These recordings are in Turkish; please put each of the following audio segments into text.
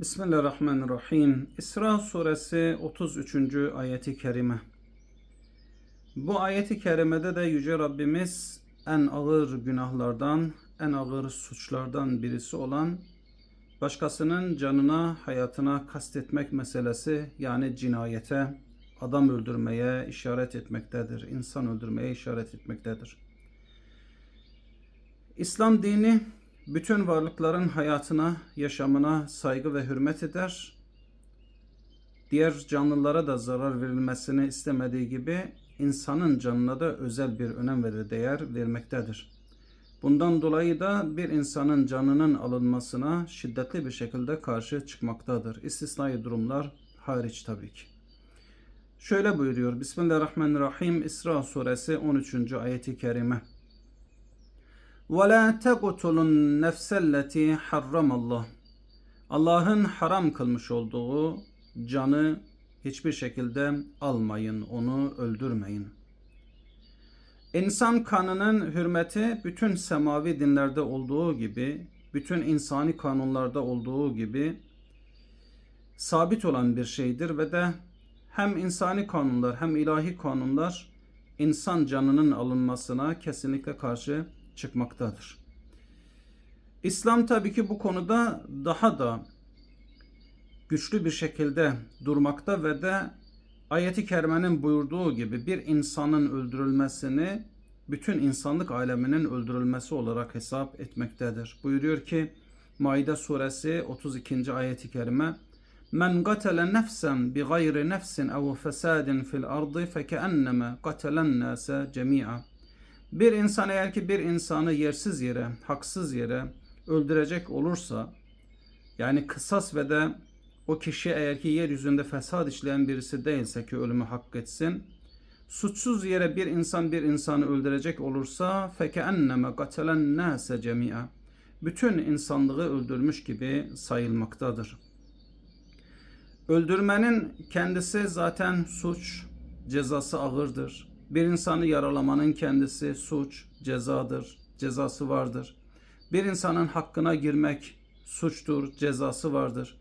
Bismillahirrahmanirrahim. İsra suresi 33. ayeti kerime. Bu ayeti kerimede de Yüce Rabbimiz en ağır günahlardan, en ağır suçlardan birisi olan başkasının canına, hayatına kastetmek meselesi yani cinayete, adam öldürmeye işaret etmektedir. insan öldürmeye işaret etmektedir. İslam dini bütün varlıkların hayatına, yaşamına saygı ve hürmet eder. Diğer canlılara da zarar verilmesini istemediği gibi insanın canına da özel bir önem ve değer vermektedir. Bundan dolayı da bir insanın canının alınmasına şiddetli bir şekilde karşı çıkmaktadır. İstisnai durumlar hariç tabii ki. Şöyle buyuruyor. Bismillahirrahmanirrahim. İsra suresi 13. ayeti kerime. وَلَا تَقْتُلُوا النَّفْسَ الَّتِي حَرَّمَ اللّٰهِ Allah'ın haram kılmış olduğu canı hiçbir şekilde almayın, onu öldürmeyin. İnsan kanının hürmeti bütün semavi dinlerde olduğu gibi, bütün insani kanunlarda olduğu gibi sabit olan bir şeydir ve de hem insani kanunlar hem ilahi kanunlar insan canının alınmasına kesinlikle karşı çıkmaktadır. İslam tabii ki bu konuda daha da güçlü bir şekilde durmakta ve de ayeti kerimenin buyurduğu gibi bir insanın öldürülmesini bütün insanlık aleminin öldürülmesi olarak hesap etmektedir. Buyuruyor ki Maide suresi 32. ayeti kerime Men gatele nefsen bi gayri nefsin ev fesadin fil ardı fekenneme gatelen nase cemi'a bir insan eğer ki bir insanı yersiz yere, haksız yere öldürecek olursa yani kısas ve de o kişi eğer ki yeryüzünde fesat işleyen birisi değilse ki ölümü hak etsin suçsuz yere bir insan bir insanı öldürecek olursa feke enneme gatelen nase cemia bütün insanlığı öldürmüş gibi sayılmaktadır. Öldürmenin kendisi zaten suç, cezası ağırdır. Bir insanı yaralamanın kendisi suç, cezadır, cezası vardır. Bir insanın hakkına girmek suçtur, cezası vardır.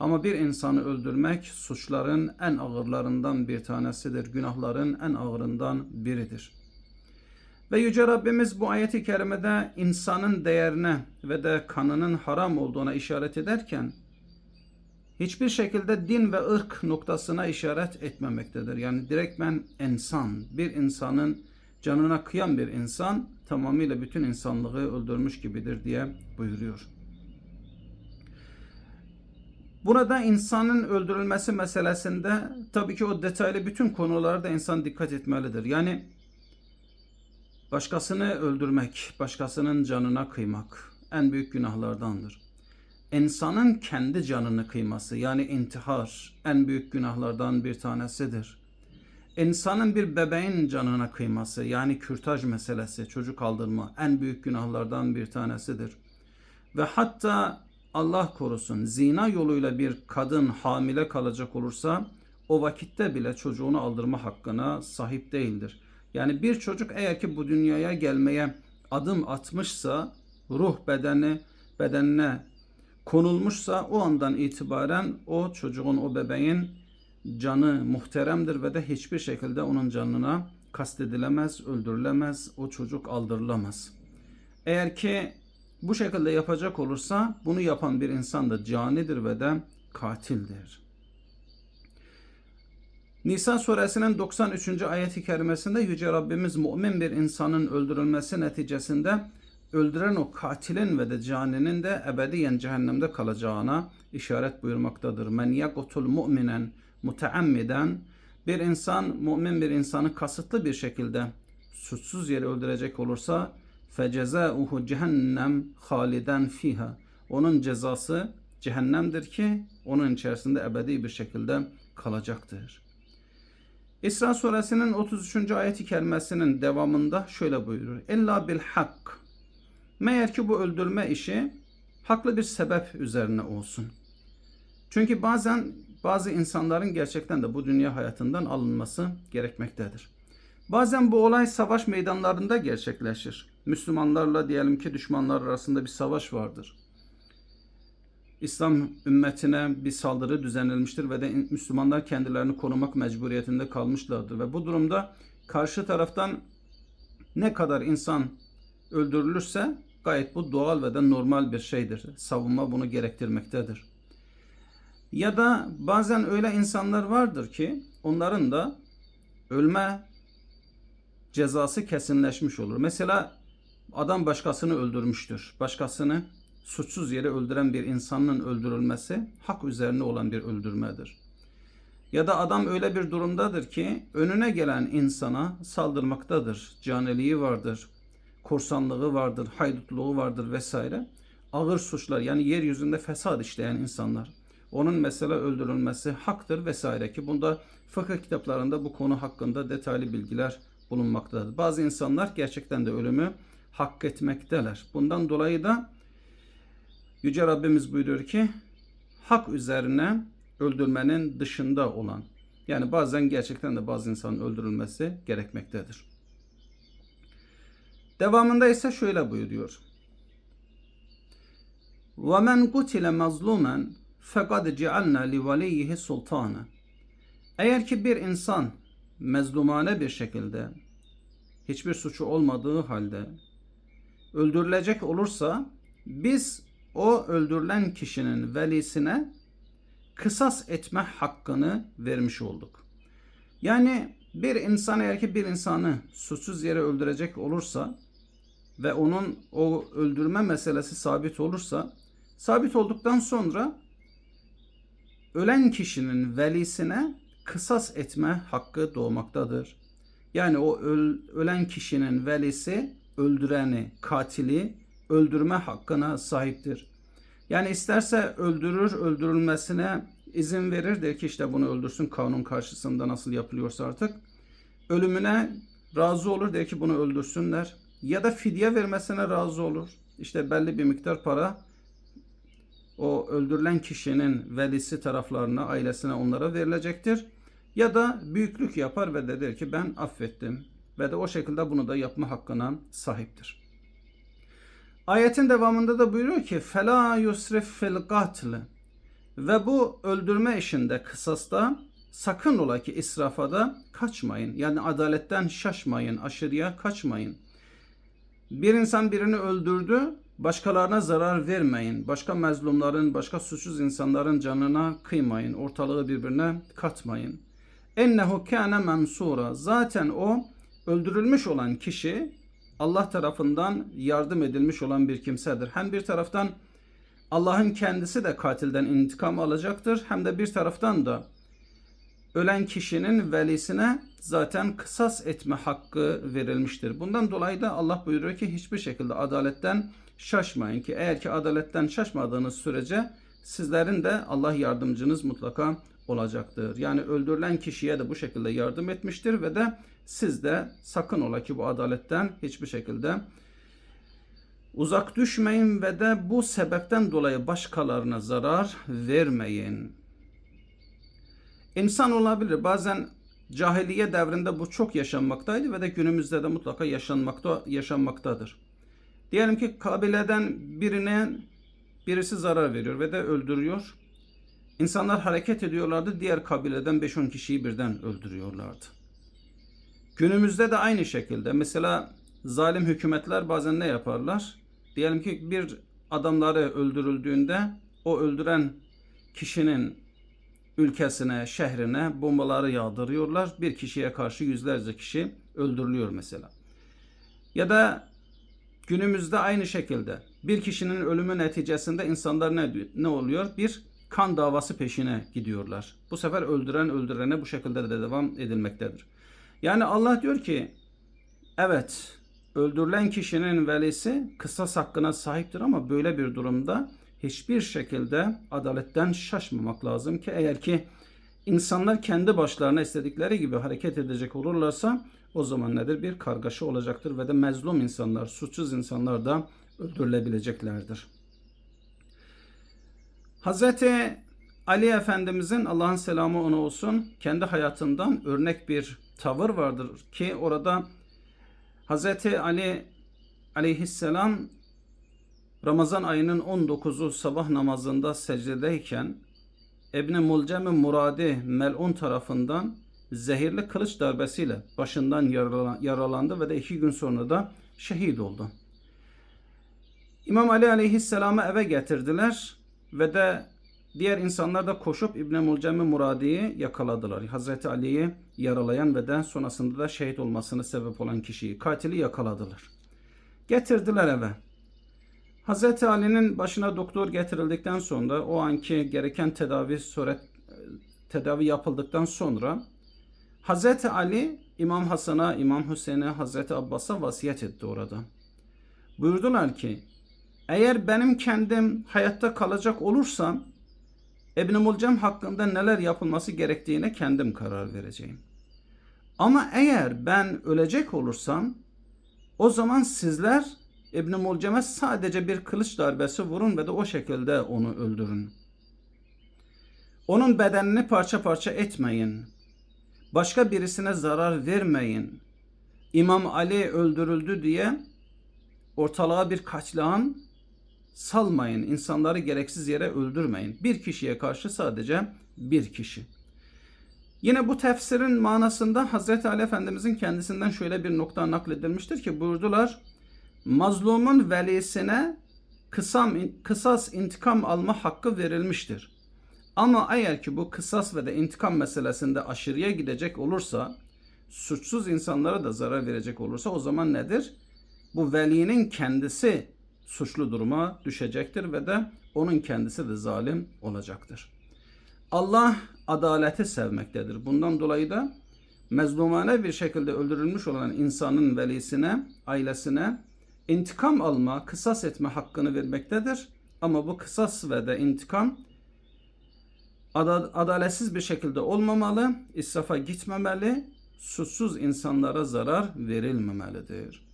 Ama bir insanı öldürmek suçların en ağırlarından bir tanesidir. Günahların en ağırından biridir. Ve Yüce Rabbimiz bu ayeti kerimede insanın değerine ve de kanının haram olduğuna işaret ederken hiçbir şekilde din ve ırk noktasına işaret etmemektedir. Yani direktmen insan, bir insanın canına kıyan bir insan tamamıyla bütün insanlığı öldürmüş gibidir diye buyuruyor. Burada insanın öldürülmesi meselesinde tabii ki o detaylı bütün konularda insan dikkat etmelidir. Yani başkasını öldürmek, başkasının canına kıymak en büyük günahlardandır insanın kendi canını kıyması yani intihar en büyük günahlardan bir tanesidir. İnsanın bir bebeğin canına kıyması yani kürtaj meselesi, çocuk aldırma en büyük günahlardan bir tanesidir. Ve hatta Allah korusun zina yoluyla bir kadın hamile kalacak olursa o vakitte bile çocuğunu aldırma hakkına sahip değildir. Yani bir çocuk eğer ki bu dünyaya gelmeye adım atmışsa ruh bedeni bedenine konulmuşsa o andan itibaren o çocuğun, o bebeğin canı muhteremdir ve de hiçbir şekilde onun canına kastedilemez, öldürülemez, o çocuk aldırılamaz. Eğer ki bu şekilde yapacak olursa bunu yapan bir insan da canidir ve de katildir. Nisa suresinin 93. ayeti kerimesinde Yüce Rabbimiz mümin bir insanın öldürülmesi neticesinde öldüren o katilin ve de caninin de ebediyen cehennemde kalacağına işaret buyurmaktadır. Men yakutul mu'minen muteammiden bir insan mümin bir insanı kasıtlı bir şekilde suçsuz yere öldürecek olursa fecezauhu cehennem haliden fiha. Onun cezası cehennemdir ki onun içerisinde ebedi bir şekilde kalacaktır. İsra suresinin 33. ayeti devamında şöyle buyurur. İlla bil hak Meğer ki bu öldürme işi haklı bir sebep üzerine olsun. Çünkü bazen bazı insanların gerçekten de bu dünya hayatından alınması gerekmektedir. Bazen bu olay savaş meydanlarında gerçekleşir. Müslümanlarla diyelim ki düşmanlar arasında bir savaş vardır. İslam ümmetine bir saldırı düzenlenmiştir ve de Müslümanlar kendilerini korumak mecburiyetinde kalmışlardır. Ve bu durumda karşı taraftan ne kadar insan öldürülürse gayet bu doğal ve de normal bir şeydir. Savunma bunu gerektirmektedir. Ya da bazen öyle insanlar vardır ki onların da ölme cezası kesinleşmiş olur. Mesela adam başkasını öldürmüştür. Başkasını suçsuz yere öldüren bir insanın öldürülmesi hak üzerine olan bir öldürmedir. Ya da adam öyle bir durumdadır ki önüne gelen insana saldırmaktadır. Caniliği vardır, korsanlığı vardır, haydutluğu vardır vesaire. Ağır suçlar yani yeryüzünde fesat işleyen insanlar. Onun mesela öldürülmesi haktır vesaire ki bunda fıkıh kitaplarında bu konu hakkında detaylı bilgiler bulunmaktadır. Bazı insanlar gerçekten de ölümü hak etmekteler. Bundan dolayı da Yüce Rabbimiz buyuruyor ki hak üzerine öldürmenin dışında olan yani bazen gerçekten de bazı insanın öldürülmesi gerekmektedir. Devamında ise şöyle buyuruyor. وَمَنْ قُتِلَ مَظْلُومًا فَقَدْ جَعَلْنَا لِوَلِيِّهِ سُلْطَانًا Eğer ki bir insan mezlumane bir şekilde hiçbir suçu olmadığı halde öldürülecek olursa biz o öldürülen kişinin velisine kısas etme hakkını vermiş olduk. Yani bir insan eğer ki bir insanı suçsuz yere öldürecek olursa ve onun o öldürme meselesi sabit olursa sabit olduktan sonra ölen kişinin velisine kısas etme hakkı doğmaktadır. Yani o öl, ölen kişinin velisi öldüreni, katili öldürme hakkına sahiptir. Yani isterse öldürür, öldürülmesine izin verir der ki işte bunu öldürsün kanun karşısında nasıl yapılıyorsa artık. Ölümüne razı olur der ki bunu öldürsünler. Ya da fidye vermesine razı olur. İşte belli bir miktar para o öldürülen kişinin velisi taraflarına, ailesine onlara verilecektir. Ya da büyüklük yapar ve de der ki ben affettim ve de o şekilde bunu da yapma hakkına sahiptir. Ayetin devamında da buyuruyor ki fela yusrif fil katl ve bu öldürme işinde kısasta sakın ola ki israfa da kaçmayın. Yani adaletten şaşmayın, aşırıya kaçmayın. Bir insan birini öldürdü, başkalarına zarar vermeyin. Başka mezlumların, başka suçsuz insanların canına kıymayın. Ortalığı birbirine katmayın. Ennehu kâne mensura. Zaten o öldürülmüş olan kişi Allah tarafından yardım edilmiş olan bir kimsedir. Hem bir taraftan Allah'ın kendisi de katilden intikam alacaktır. Hem de bir taraftan da ölen kişinin velisine zaten kısas etme hakkı verilmiştir. Bundan dolayı da Allah buyuruyor ki hiçbir şekilde adaletten şaşmayın ki eğer ki adaletten şaşmadığınız sürece sizlerin de Allah yardımcınız mutlaka olacaktır. Yani öldürülen kişiye de bu şekilde yardım etmiştir ve de siz de sakın ola ki bu adaletten hiçbir şekilde uzak düşmeyin ve de bu sebepten dolayı başkalarına zarar vermeyin. İnsan olabilir. Bazen cahiliye devrinde bu çok yaşanmaktaydı ve de günümüzde de mutlaka yaşanmakta yaşanmaktadır. Diyelim ki kabileden birine birisi zarar veriyor ve de öldürüyor. İnsanlar hareket ediyorlardı. Diğer kabileden 5-10 kişiyi birden öldürüyorlardı. Günümüzde de aynı şekilde mesela zalim hükümetler bazen ne yaparlar? Diyelim ki bir adamları öldürüldüğünde o öldüren kişinin ülkesine, şehrine bombaları yağdırıyorlar. Bir kişiye karşı yüzlerce kişi öldürülüyor mesela. Ya da günümüzde aynı şekilde bir kişinin ölümü neticesinde insanlar ne, ne oluyor? Bir kan davası peşine gidiyorlar. Bu sefer öldüren öldürene bu şekilde de devam edilmektedir. Yani Allah diyor ki evet öldürülen kişinin velisi kısas hakkına sahiptir ama böyle bir durumda hiçbir şekilde adaletten şaşmamak lazım ki eğer ki insanlar kendi başlarına istedikleri gibi hareket edecek olurlarsa o zaman nedir? Bir kargaşa olacaktır ve de mezlum insanlar, suçsuz insanlar da öldürülebileceklerdir. Hazreti Ali Efendimizin Allah'ın selamı ona olsun kendi hayatından örnek bir tavır vardır ki orada Hazreti Ali aleyhisselam Ramazan ayının 19'u sabah namazında secdedeyken İbn Mulcem Muradi melun tarafından zehirli kılıç darbesiyle başından yarala- yaralandı ve de iki gün sonra da şehit oldu. İmam Ali aleyhisselamı eve getirdiler ve de diğer insanlar da koşup İbn Mulcem Muradi'yi yakaladılar. Hazreti Ali'yi yaralayan ve de sonrasında da şehit olmasına sebep olan kişiyi, katili yakaladılar. Getirdiler eve. Hazreti Ali'nin başına doktor getirildikten sonra o anki gereken tedavi suret tedavi yapıldıktan sonra Hazreti Ali İmam Hasan'a, İmam Hüseyin'e, Hazreti Abbas'a vasiyet etti orada. Buyurdular ki eğer benim kendim hayatta kalacak olursam İbn Mulcem hakkında neler yapılması gerektiğine kendim karar vereceğim. Ama eğer ben ölecek olursam o zaman sizler İbn Mulcem'e sadece bir kılıç darbesi vurun ve de o şekilde onu öldürün. Onun bedenini parça parça etmeyin. Başka birisine zarar vermeyin. İmam Ali öldürüldü diye ortalığa bir katliam salmayın. İnsanları gereksiz yere öldürmeyin. Bir kişiye karşı sadece bir kişi. Yine bu tefsirin manasında Hazreti Ali Efendimizin kendisinden şöyle bir nokta nakledilmiştir ki buyurdular. Mazlumun velisine kısam, kısas intikam alma hakkı verilmiştir. Ama eğer ki bu kısas ve de intikam meselesinde aşırıya gidecek olursa, suçsuz insanlara da zarar verecek olursa o zaman nedir? Bu velinin kendisi suçlu duruma düşecektir ve de onun kendisi de zalim olacaktır. Allah adaleti sevmektedir. Bundan dolayı da mezlumane bir şekilde öldürülmüş olan insanın velisine, ailesine intikam alma, kısas etme hakkını vermektedir. Ama bu kısas ve de intikam ada- adaletsiz bir şekilde olmamalı, israfa gitmemeli, suçsuz insanlara zarar verilmemelidir.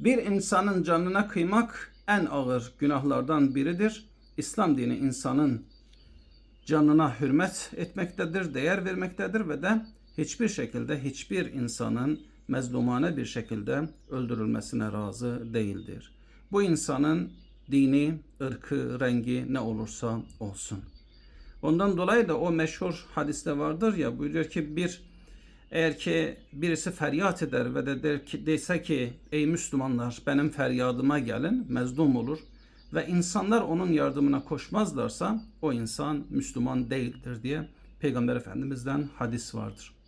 Bir insanın canına kıymak en ağır günahlardan biridir. İslam dini insanın canına hürmet etmektedir, değer vermektedir ve de hiçbir şekilde hiçbir insanın mezlumane bir şekilde öldürülmesine razı değildir. Bu insanın dini, ırkı, rengi ne olursa olsun. Ondan dolayı da o meşhur hadiste vardır ya buyuruyor ki bir eğer ki birisi feryat eder ve de der ki, dese ki ey Müslümanlar benim feryadıma gelin mezlum olur ve insanlar onun yardımına koşmazlarsa o insan Müslüman değildir diye Peygamber Efendimiz'den hadis vardır.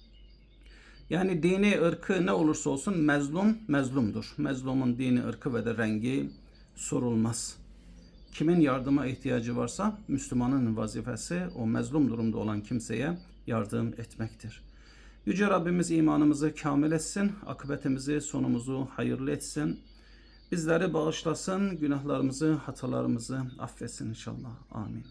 Yani dini, ırkı ne olursa olsun mezlum mezlumdur. Mezlumun dini, ırkı ve de rengi sorulmaz. Kimin yardıma ihtiyacı varsa Müslümanın vazifesi o mezlum durumda olan kimseye yardım etmektir. Yüce Rabbimiz imanımızı kamil etsin, akıbetimizi, sonumuzu hayırlı etsin. Bizleri bağışlasın, günahlarımızı, hatalarımızı affetsin inşallah. Amin.